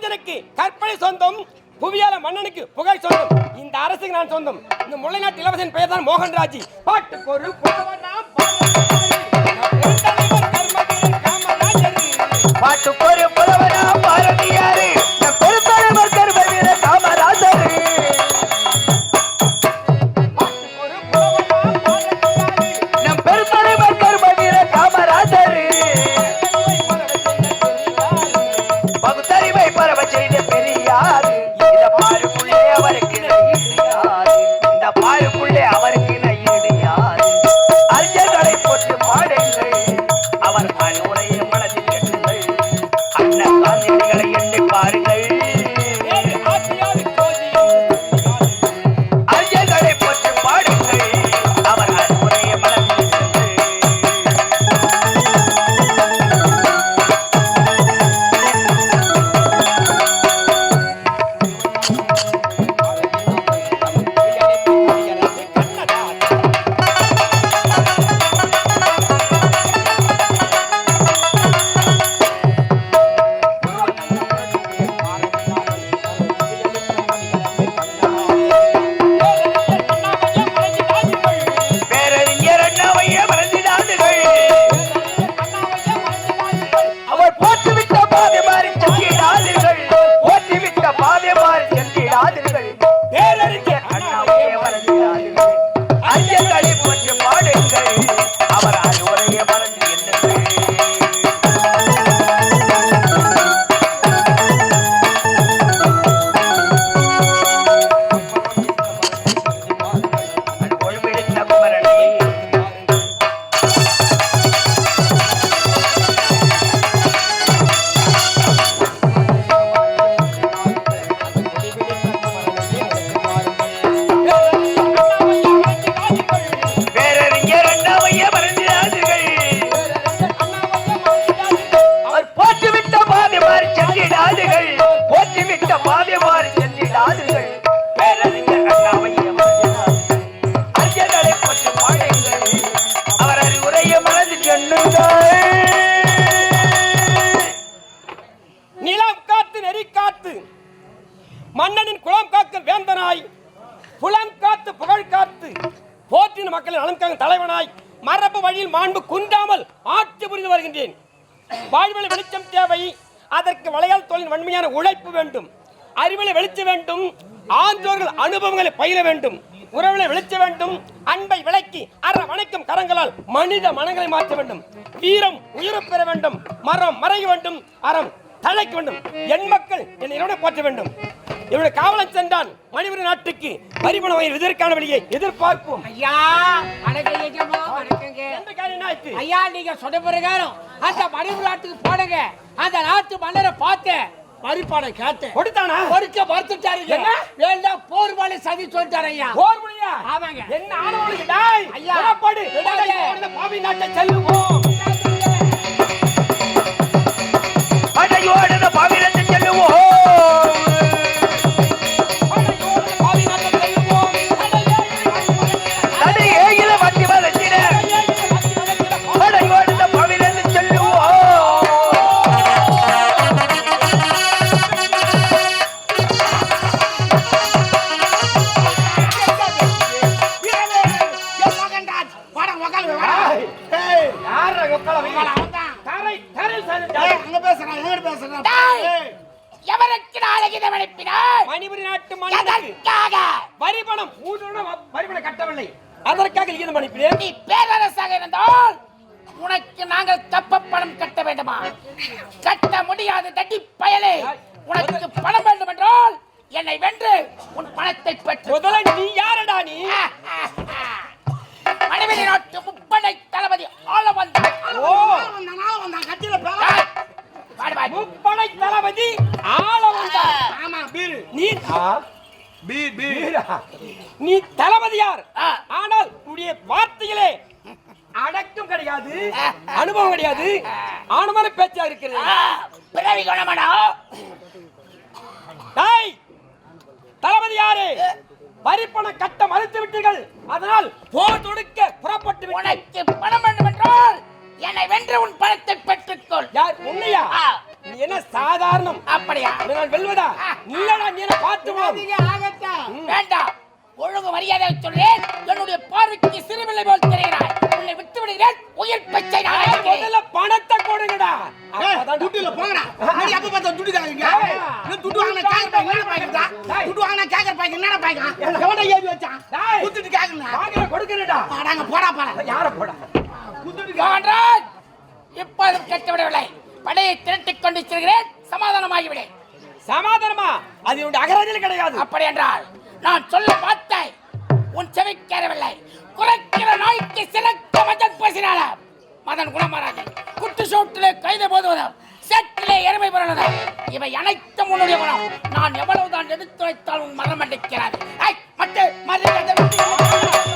கவிஞனுக்கு கற்பனை சொந்தம் புவியால மன்னனுக்கு புகழ் சொந்தம். இந்த அரசுக்கு நான் சொந்தம். இந்த முல்லைநாட்டு இளவரசன் பெயர் தான் மோகன்ராஜ். பாட்டு ஒரு பாட்டு பாட்டுக்கொரு எண்ணி காத்து நெறி காத்து. மன்னனின் குளம் காக்கும் வேந்தனாய் புலம் காத்து புகழ் காத்து. போற்றின மக்களின் நலம் தலைவனாய் மரபு வழியில் மாண்பு குன்றாமல் ஆட்சி புரிந்து வருகின்றேன். வாழ்வில் வெளிச்சம் தேவை. அதற்கு வளையால் தொழில் வன்மையான உழைப்பு வேண்டும். அறிவிலை வெளிச்ச வேண்டும். ஆன்றோர்கள் அனுபவங்களை பயிர வேண்டும். உறவுகளை வெளிச்ச வேண்டும். அன்பை விளக்கி அற வணக்கம் கரங்களால் மனித மனங்களை மாற்ற வேண்டும். வீரம் உயிர் பெற வேண்டும். மரம் மறைய வேண்டும். அறம் தழைக்க வேண்டும். என் மக்கள் என்னை இறைவனை போற்ற வேண்டும். என்னுடைய காவலன் சென்றான். மணிபுரி நாட்டுக்கு வரிபண வகையில் இதற்கான வழியை எதிர்பார்ப்போம். ஐயா? ஐயா நீங்க சொன்ன பிரகாரம் அந்த மணிபுர நாட்டுக்கு போனங்க. அந்த நாட்டு மன்னரை பார்த்தேன் வரிப்பாடை கேட்டேன். கொடுத்தானா? பொறுக்க மறுத்துட்டாருங்க என்ன? வேண்டாம் போர் மலை சதி சொல்லிட்டாரு ஐயா. போர் முடியா ஆமாங்க. என்ன ஆனவனுக்கு டாய்? ஐயா. பாவி நாட்டை செல்லுவோம். அடையோடு பாவிரத்தை செல்லுவோம். பாவி நாட்டை செல்லுவோம். தரை தரை எவருக்கு நாளைக்கு இதை அனுப்பினார் மணிபுரி நாட்டு மன்னனுக்கு எதற்காக? வரி பணம் ஊருடன் வரி பணம் கட்டவில்லை. அதற்காக லிகிதம் அனுப்பினேன். நீ பேரரசாக இருந்தால் உனக்கு நாங்கள் கப்ப பணம் கட்ட வேண்டுமா? கட்ட முடியாது தட்டி பயலே. உனக்கு பணம் வேண்டும் என்றால் என்னை வென்று உன் பணத்தை பெற்று முதல்ல கிடையாது. அனுபவம் கிடையாது. ஆணுமான பேச்சா இருக்கிறது. பிறவி குணமடா. டேய் தளபதி யாரு? வரிப்பணம் கட்ட மறுத்து விட்டீர்கள். அதனால் போர் தொடுக்க புறப்பட்டு உனக்கு பணம் வேண்டும் என்னை வென்று உன் பணத்தை பெற்றுக்கொள். யார் உண்மையா. நீ என்ன சாதாரணம்? அப்படியா? நான் வெல்வதா? நீலடா நீ என்ன பார்த்துவோம் வேண்டாம். ஒழுங்கு மரியாதை சொல்றேன். என்னுடைய பார்வைக்கு சிறுபிள்ளை போல் தெரிகிறாய். உன்னை விட்டு விடுகிறேன் உயிர் பிச்சை. முதல்ல பணத்தை கொடுங்கடா துட்டுல போங்கடா. எப்ப பார்த்தா துட்டு இன்னும் துட்டு வாங்கினா கேக்கற பாய்க்கு என்ன பாய்க்குதா துட்டு வாங்கினா கேக்கற பாய்க்கு என்னடா பாய்க்கான் எவன்டா ஏவி வச்சான்? டேய். குத்துட்டு கேக்குறா வாங்கின கொடுக்கறடா அடாங்க போடா போடா. யார போடா? யோகன்ராஜ், இப்போதும் கெட்டுவிடவில்லை. படையை திரட்டிக் கொண்டு செல்கிறேன். சமாதானமாகிவிடு. சமாதானமா? அது என்னுடைய அகராதியில் கிடையாது. அப்படி என்றால் நான் சொல்ல வார்த்தை உன் செவிக்கேறவில்லை. குறைக்கிற நாய்க்கு சிறக்க மதன் பேசினால மதன் குணமராஜன் குட்டு சோட்டிலே கைது போதுவதும். சேற்றிலே எருமை பிறந்ததும் இவை அனைத்தும் உன்னுடைய குணம். நான் எவ்வளவுதான் எடுத்துரைத்தால் உன் மரம் அடிக்கிறார் ஐ மட்டு மரியாதை.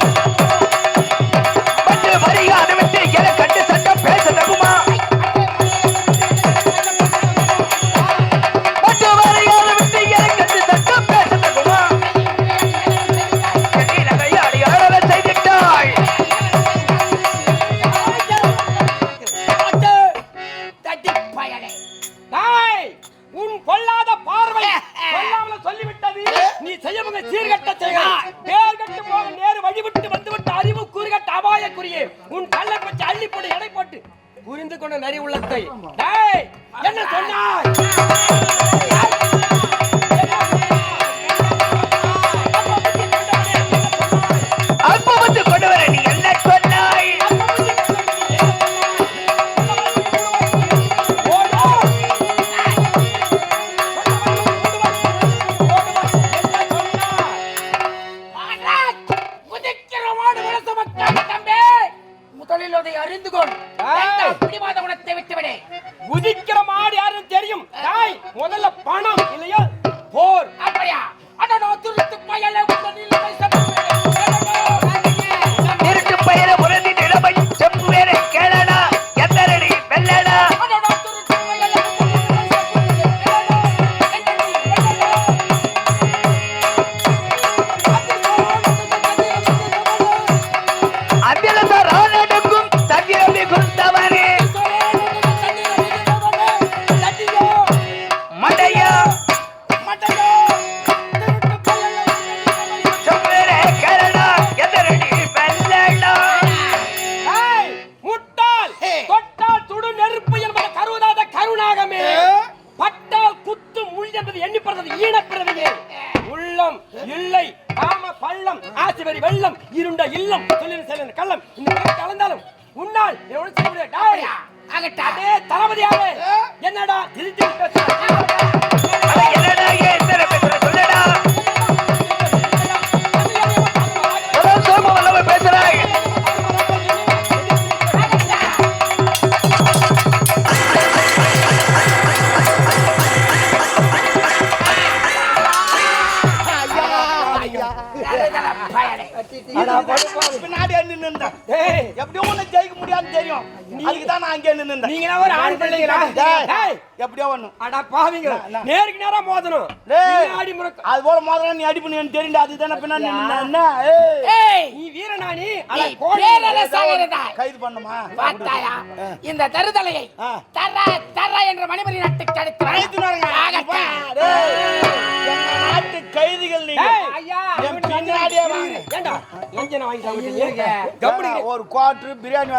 புரிந்து கொண்ட நரி உள்ளத்தை. என்ன சொன்னாய்? பள்ளம் ஆசிவரி வெள்ளம் இருண்ட இல்லம் சொல்லின செல்லின கள்ளம். இந்த கலந்தாலும் உன்னால் எவ்வளவு செய்ய முடியாது. டேய், ஆகட்டா. அடே தளபதியாவே என்னடா திருத்தி அட நின்று இருந்தேன் டேய் எப்படியும் அதுக்கு தான் நான் அங்கே இருந்தேன் நீங்க ஒரு ஆண் பிள்ளைங்களா? டேய், டேய் எப்படியோ ஒண்ணு. அட பாவிங்க நேருக்கு நேரா மோதணும். பின்னாடி முறுக்கு. அது போல நீ அடிப்பு எனக்கு தெரியுண்டா அதுதானே பின்னாடி நின்னு என்ன ஏய், நீ வீரனானி அட கைது பண்ணுமா? பார்த்தாயா? இந்த தருதலையை. தர தர என்ற மணிமணி டேய், எங்க நாட்டு கைதிகள் நீங்க. டேய், ஐயா என் பின்னாடியே வாங்க. ஏண்டா எஞ்சனை வாங்கி சாப்பிட்டு கம்பெனி ஒரு குவார்டர் பிரியாணி